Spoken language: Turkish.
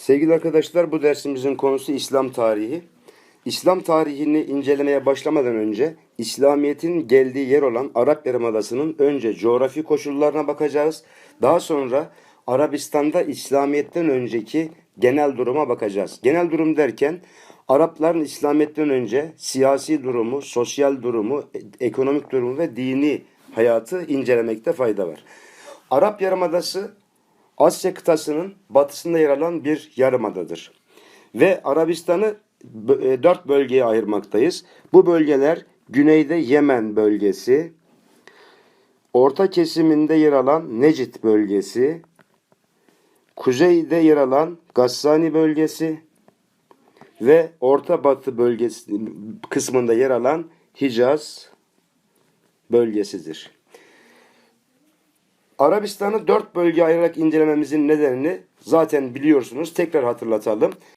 Sevgili arkadaşlar bu dersimizin konusu İslam tarihi. İslam tarihini incelemeye başlamadan önce İslamiyet'in geldiği yer olan Arap Yarımadası'nın önce coğrafi koşullarına bakacağız. Daha sonra Arabistan'da İslamiyet'ten önceki genel duruma bakacağız. Genel durum derken Arapların İslamiyet'ten önce siyasi durumu, sosyal durumu, ekonomik durumu ve dini hayatı incelemekte fayda var. Arap Yarımadası Asya kıtasının batısında yer alan bir yarımadadır. Ve Arabistan'ı e, dört bölgeye ayırmaktayız. Bu bölgeler güneyde Yemen bölgesi, orta kesiminde yer alan Necit bölgesi, kuzeyde yer alan Gassani bölgesi ve orta batı bölgesi kısmında yer alan Hicaz bölgesidir. Arabistan'ı dört bölge ayırarak incelememizin nedenini zaten biliyorsunuz. Tekrar hatırlatalım.